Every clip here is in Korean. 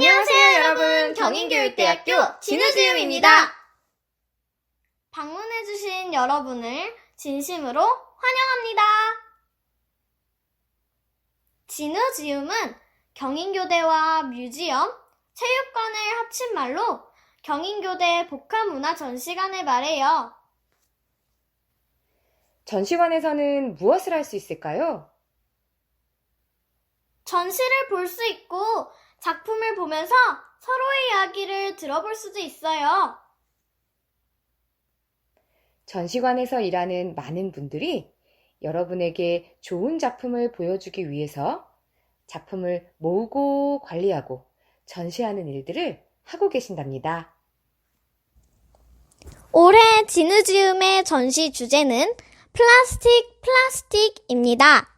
안녕하세요, 여러분. 경인교육대학교 진우지음입니다. 방문해주신 여러분을 진심으로 환영합니다. 진우지음은 경인교대와 뮤지엄, 체육관을 합친 말로 경인교대 복합문화 전시관을 말해요. 전시관에서는 무엇을 할 수 있을까요? 전시를 볼 수 있고 작품을 보면서 서로의 이야기를 들어볼 수도 있어요. 전시관에서 일하는 많은 분들이 여러분에게 좋은 작품을 보여주기 위해서 작품을 모으고 관리하고 전시하는 일들을 하고 계신답니다. 올해 진우지음의 전시 주제는 플라스틱 플라스틱입니다.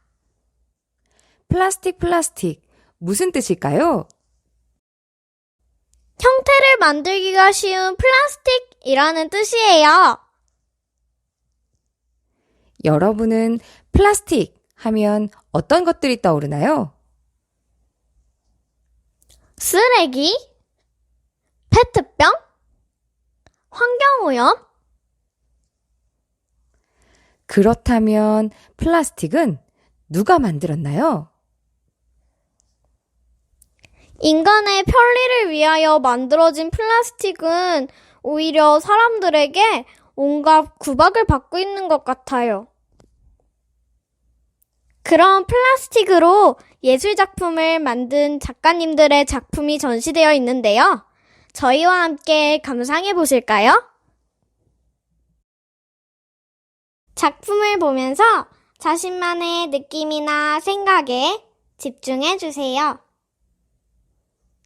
플라스틱 플라스틱 무슨 뜻일까요? 형태를 만들기가 쉬운 플라스틱이라는 뜻이에요. 여러분은 플라스틱 하면 어떤 것들이 떠오르나요? 쓰레기, 페트병, 환경오염, 그렇다면 플라스틱은 누가 만들었나요? 인간의 편리를 위하여 만들어진 플라스틱은 오히려 사람들에게 온갖 구박을 받고 있는 것 같아요. 그런 플라스틱으로 예술작품을 만든 작가님들의 작품이 전시되어 있는데요. 저희와 함께 감상해 보실까요? 작품을 보면서 자신만의 느낌이나 생각에 집중해 주세요.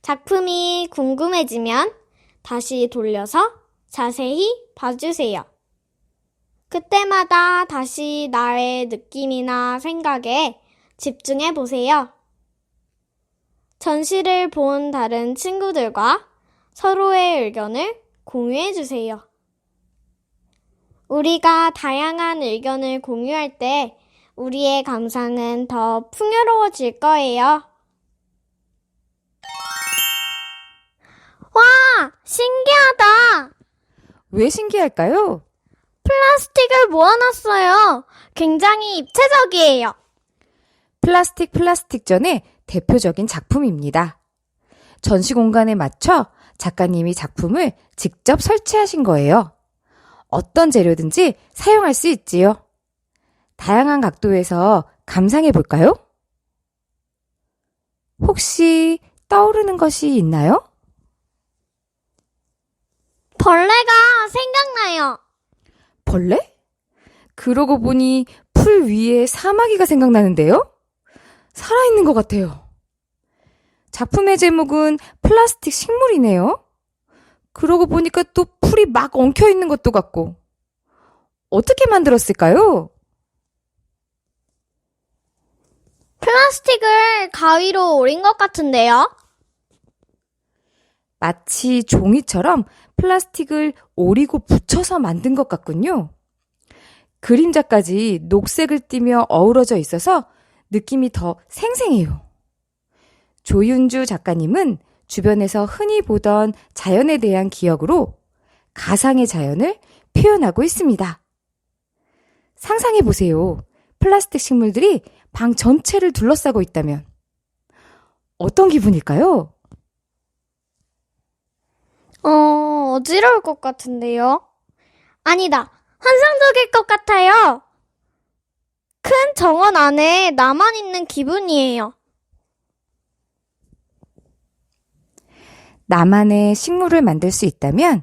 작품이 궁금해지면 다시 돌려서 자세히 봐주세요. 그때마다 다시 나의 느낌이나 생각에 집중해 보세요. 전시를 본 다른 친구들과 서로의 의견을 공유해 주세요. 우리가 다양한 의견을 공유할 때 우리의 감상은 더 풍요로워질 거예요. 와, 신기하다. 왜 신기할까요? 플라스틱을 모아놨어요. 굉장히 입체적이에요. 플라스틱 플라스틱 전의 대표적인 작품입니다. 전시 공간에 맞춰 작가님이 작품을 직접 설치하신 거예요. 어떤 재료든지 사용할 수 있지요. 다양한 각도에서 감상해 볼까요? 혹시 떠오르는 것이 있나요? 벌레가 생각나요. 벌레? 그러고 보니 풀 위에 사마귀가 생각나는데요? 살아있는 것 같아요. 작품의 제목은 플라스틱 식물이네요. 그러고 보니까 또 풀이 막 엉켜 있는 것도 같고. 어떻게 만들었을까요? 플라스틱을 가위로 오린 것 같은데요. 마치 종이처럼 플라스틱을 오리고 붙여서 만든 것 같군요. 그림자까지 녹색을 띠며 어우러져 있어서 느낌이 더 생생해요. 조윤주 작가님은 주변에서 흔히 보던 자연에 대한 기억으로 가상의 자연을 표현하고 있습니다. 상상해 보세요. 플라스틱 식물들이 방 전체를 둘러싸고 있다면 어떤 기분일까요? 어, 어지러울 것 같은데요. 아니다. 환상적일 것 같아요. 큰 정원 안에 나만 있는 기분이에요. 나만의 식물을 만들 수 있다면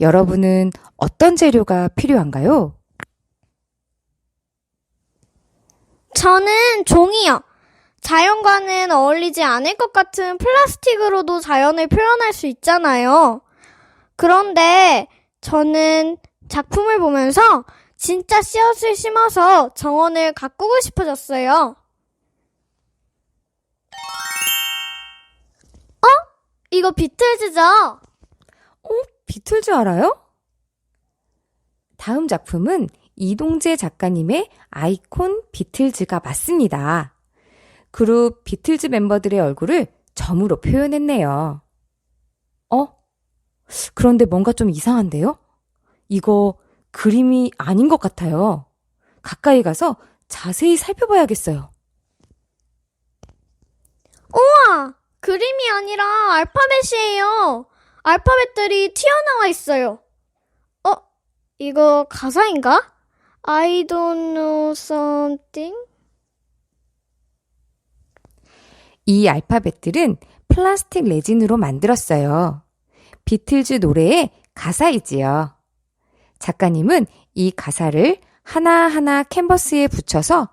여러분은 어떤 재료가 필요한가요? 저는 종이요. 자연과는 어울리지 않을 것 같은 플라스틱으로도 자연을 표현할 수 있잖아요. 그런데 저는 작품을 보면서 진짜 씨앗을 심어서 정원을 가꾸고 싶어졌어요. 어? 이거 비틀즈죠? 비틀즈 알아요? 다음 작품은 이동재 작가님의 아이콘 비틀즈가 맞습니다. 그룹 비틀즈 멤버들의 얼굴을 점으로 표현했네요. 어? 그런데 뭔가 좀 이상한데요? 이거 그림이 아닌 것 같아요. 가까이 가서 자세히 살펴봐야겠어요. 우와! 그림이 아니라 알파벳이에요. 알파벳들이 튀어나와 있어요. 어? 이거 가사인가? I don't know something? 이 알파벳들은 플라스틱 레진으로 만들었어요. 비틀즈 노래의 가사이지요. 작가님은 이 가사를 하나하나 캔버스에 붙여서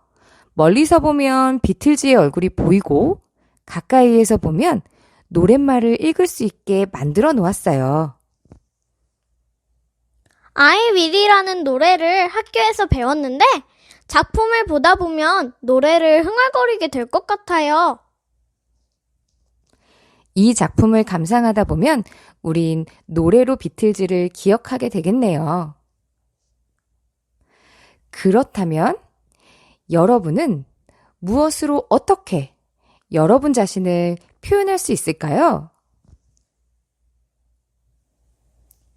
멀리서 보면 비틀즈의 얼굴이 보이고 가까이에서 보면 노랫말을 읽을 수 있게 만들어 놓았어요. I will이라는 노래를 학교에서 배웠는데 작품을 보다 보면 노래를 흥얼거리게 될 것 같아요. 이 작품을 감상하다 보면 우린 노래로 비틀즈를 기억하게 되겠네요. 그렇다면 여러분은 무엇으로 어떻게 여러분 자신을 표현할 수 있을까요?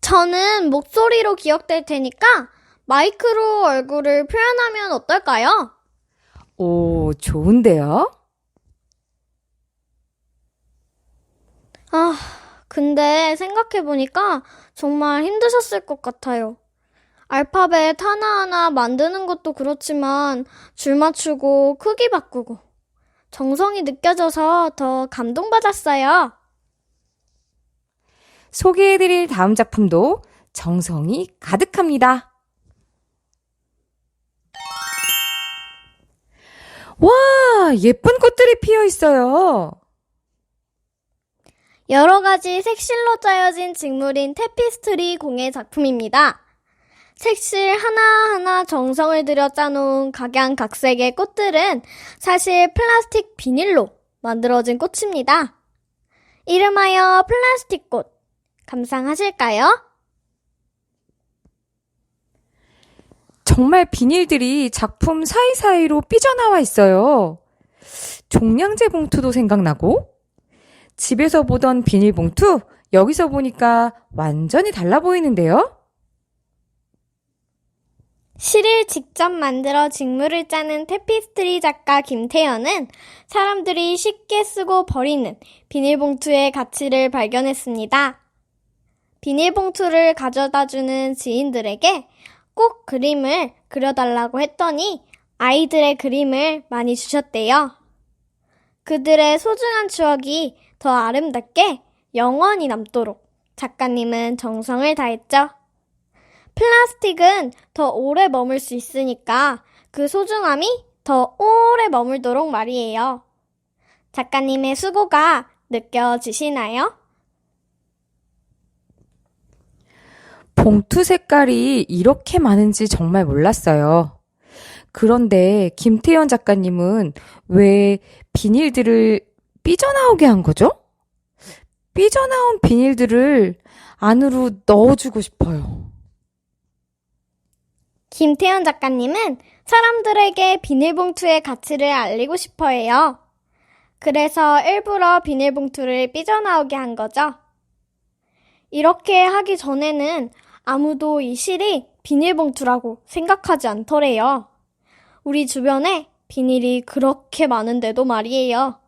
저는 목소리로 기억될 테니까 마이크로 얼굴을 표현하면 어떨까요? 오, 좋은데요? 아, 근데 생각해보니까 정말 힘드셨을 것 같아요. 알파벳 하나하나 만드는 것도 그렇지만 줄 맞추고 크기 바꾸고 정성이 느껴져서 더 감동받았어요. 소개해드릴 다음 작품도 정성이 가득합니다. 와, 예쁜 꽃들이 피어 있어요. 여러 가지 색실로 짜여진 직물인 테피스트리 공예 작품입니다. 색실 하나하나 정성을 들여 짜놓은 각양각색의 꽃들은 사실 플라스틱 비닐로 만들어진 꽃입니다. 이름하여 플라스틱 꽃. 감상하실까요? 정말 비닐들이 작품 사이사이로 삐져나와 있어요. 종량제 봉투도 생각나고, 집에서 보던 비닐봉투, 여기서 보니까 완전히 달라 보이는데요? 실을 직접 만들어 직물을 짜는 테피스트리 작가 김태연은 사람들이 쉽게 쓰고 버리는 비닐봉투의 가치를 발견했습니다. 비닐봉투를 가져다 주는 지인들에게 꼭 그림을 그려달라고 했더니 아이들의 그림을 많이 주셨대요. 그들의 소중한 추억이 더 아름답게 영원히 남도록 작가님은 정성을 다했죠. 플라스틱은 더 오래 머물 수 있으니까 그 소중함이 더 오래 머물도록 말이에요. 작가님의 수고가 느껴지시나요? 봉투 색깔이 이렇게 많은지 정말 몰랐어요. 그런데 김태현 작가님은 왜 비닐들을 삐져나오게 한 거죠? 삐져나온 비닐들을 안으로 넣어주고 싶어요. 김태현 작가님은 사람들에게 비닐봉투의 가치를 알리고 싶어 해요. 그래서 일부러 비닐봉투를 삐져나오게 한 거죠. 이렇게 하기 전에는 아무도 이 실이 비닐봉투라고 생각하지 않더래요. 우리 주변에 비닐이 그렇게 많은데도 말이에요.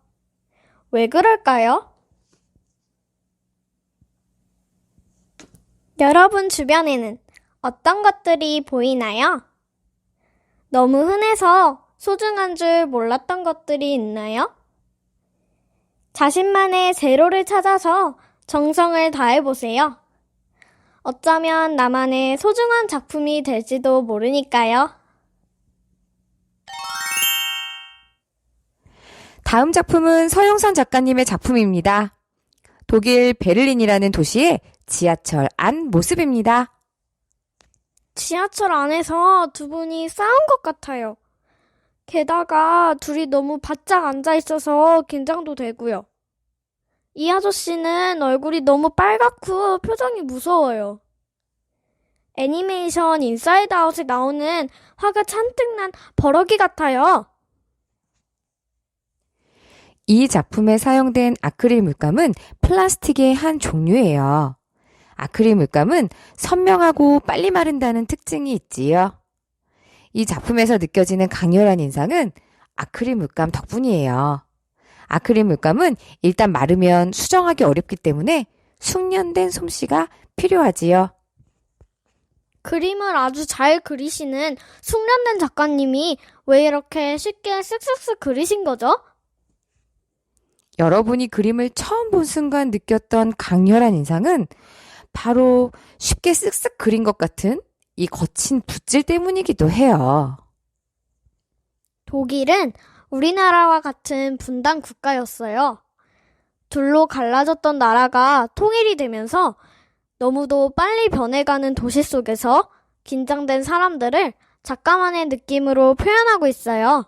왜 그럴까요? 여러분 주변에는 어떤 것들이 보이나요? 너무 흔해서 소중한 줄 몰랐던 것들이 있나요? 자신만의 제로를 찾아서 정성을 다해보세요. 어쩌면 나만의 소중한 작품이 될지도 모르니까요. 다음 작품은 서영선 작가님의 작품입니다. 독일 베를린이라는 도시의 지하철 안 모습입니다. 지하철 안에서 두 분이 싸운 것 같아요. 게다가 둘이 너무 바짝 앉아 있어서 긴장도 되고요. 이 아저씨는 얼굴이 너무 빨갛고 표정이 무서워요. 애니메이션 인사이드 아웃에 나오는 화가 잔뜩 난 버럭이 같아요. 이 작품에 사용된 아크릴 물감은 플라스틱의 한 종류예요. 아크릴 물감은 선명하고 빨리 마른다는 특징이 있지요. 이 작품에서 느껴지는 강렬한 인상은 아크릴 물감 덕분이에요. 아크릴 물감은 일단 마르면 수정하기 어렵기 때문에 숙련된 솜씨가 필요하지요. 그림을 아주 잘 그리시는 숙련된 작가님이 왜 이렇게 쉽게 쓱쓱쓱 그리신 거죠? 여러분이 그림을 처음 본 순간 느꼈던 강렬한 인상은 바로 쉽게 쓱쓱 그린 것 같은 이 거친 붓질 때문이기도 해요. 독일은 우리나라와 같은 분단 국가였어요. 둘로 갈라졌던 나라가 통일이 되면서 너무도 빨리 변해가는 도시 속에서 긴장된 사람들을 작가만의 느낌으로 표현하고 있어요.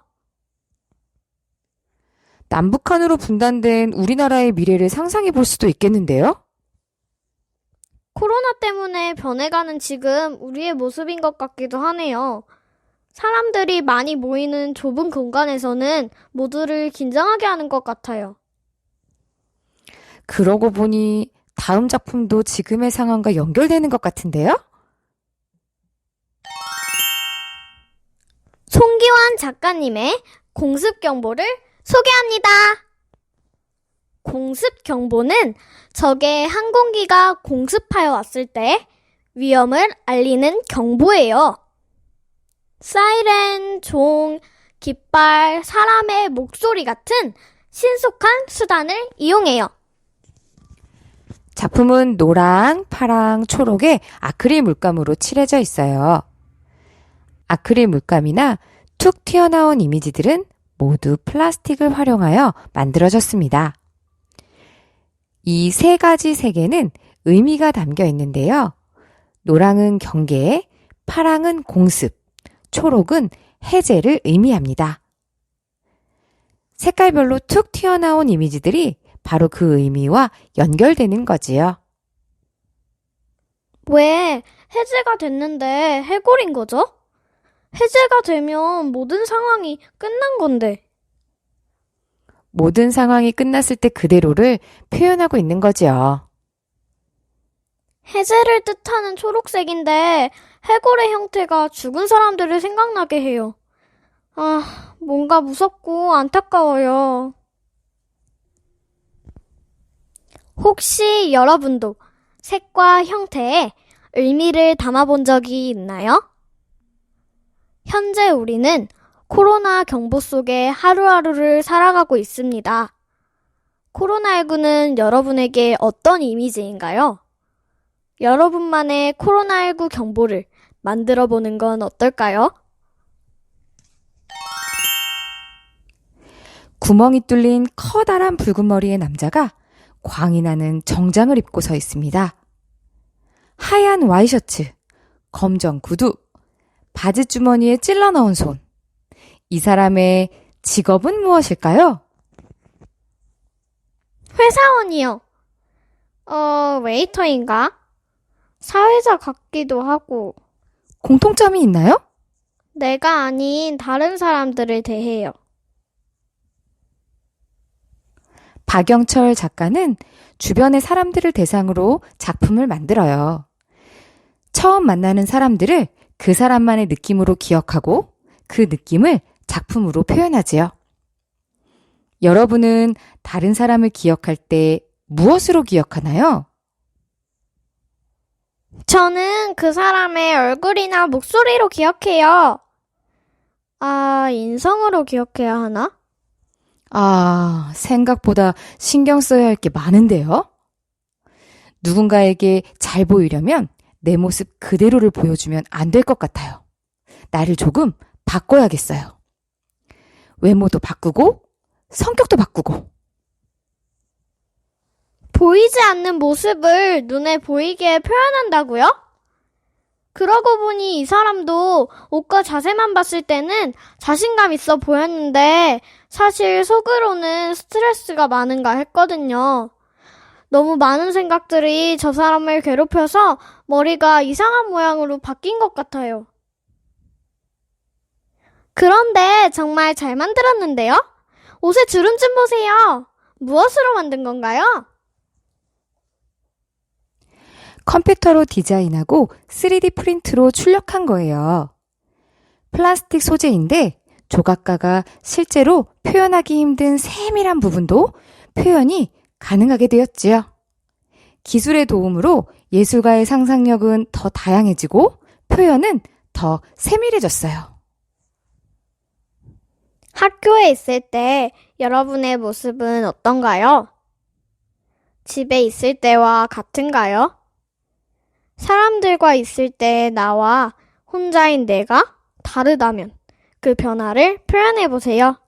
남북한으로 분단된 우리나라의 미래를 상상해 볼 수도 있겠는데요? 코로나 때문에 변해가는 지금 우리의 모습인 것 같기도 하네요. 사람들이 많이 모이는 좁은 공간에서는 모두를 긴장하게 하는 것 같아요. 그러고 보니 다음 작품도 지금의 상황과 연결되는 것 같은데요? 송기환 작가님의 공습 경보를 소개합니다. 공습 경보는 적의 항공기가 공습하여 왔을 때 위험을 알리는 경보예요. 사이렌, 종, 깃발, 사람의 목소리 같은 신속한 수단을 이용해요. 작품은 노랑, 파랑, 초록의 아크릴 물감으로 칠해져 있어요. 아크릴 물감이나 툭 튀어나온 이미지들은 모두 플라스틱을 활용하여 만들어졌습니다. 이 세 가지 색에는 의미가 담겨 있는데요. 노랑은 경계, 파랑은 공습, 초록은 해제를 의미합니다. 색깔별로 툭 튀어나온 이미지들이 바로 그 의미와 연결되는 거지요. 왜 해제가 됐는데 해골인 거죠? 해제가 되면 모든 상황이 끝난 건데. 모든 상황이 끝났을 때 그대로를 표현하고 있는 거지요. 해제를 뜻하는 초록색인데 해골의 형태가 죽은 사람들을 생각나게 해요. 아, 뭔가 무섭고 안타까워요. 혹시 여러분도 색과 형태에 의미를 담아본 적이 있나요? 현재 우리는 코로나 경보 속에 하루하루를 살아가고 있습니다. 코로나19는 여러분에게 어떤 이미지인가요? 여러분만의 코로나19 경보를 만들어 보는 건 어떨까요? 구멍이 뚫린 커다란 붉은 머리의 남자가 광이 나는 정장을 입고 서 있습니다. 하얀 와이셔츠, 검정 구두, 바지 주머니에 찔러 넣은 손. 이 사람의 직업은 무엇일까요? 회사원이요. 어, 웨이터인가? 사회자 같기도 하고, 공통점이 있나요? 내가 아닌 다른 사람들을 대해요. 박영철 작가는 주변의 사람들을 대상으로 작품을 만들어요. 처음 만나는 사람들을 그 사람만의 느낌으로 기억하고 그 느낌을 작품으로 표현하지요. 여러분은 다른 사람을 기억할 때 무엇으로 기억하나요? 저는 그 사람의 얼굴이나 목소리로 기억해요. 아, 인성으로 기억해야 하나? 아, 생각보다 신경 써야 할 게 많은데요? 누군가에게 잘 보이려면 내 모습 그대로를 보여주면 안 될 것 같아요. 나를 조금 바꿔야겠어요. 외모도 바꾸고, 성격도 바꾸고, 보이지 않는 모습을 눈에 보이게 표현한다고요? 그러고 보니 이 사람도 옷과 자세만 봤을 때는 자신감 있어 보였는데 사실 속으로는 스트레스가 많은가 했거든요. 너무 많은 생각들이 저 사람을 괴롭혀서 머리가 이상한 모양으로 바뀐 것 같아요. 그런데 정말 잘 만들었는데요? 옷의 주름 좀 보세요. 무엇으로 만든 건가요? 컴퓨터로 디자인하고 3D 프린트로 출력한 거예요. 플라스틱 소재인데 조각가가 실제로 표현하기 힘든 세밀한 부분도 표현이 가능하게 되었지요. 기술의 도움으로 예술가의 상상력은 더 다양해지고 표현은 더 세밀해졌어요. 학교에 있을 때 여러분의 모습은 어떤가요? 집에 있을 때와 같은가요? 사람들과 있을 때 나와 혼자인 내가 다르다면 그 변화를 표현해 보세요.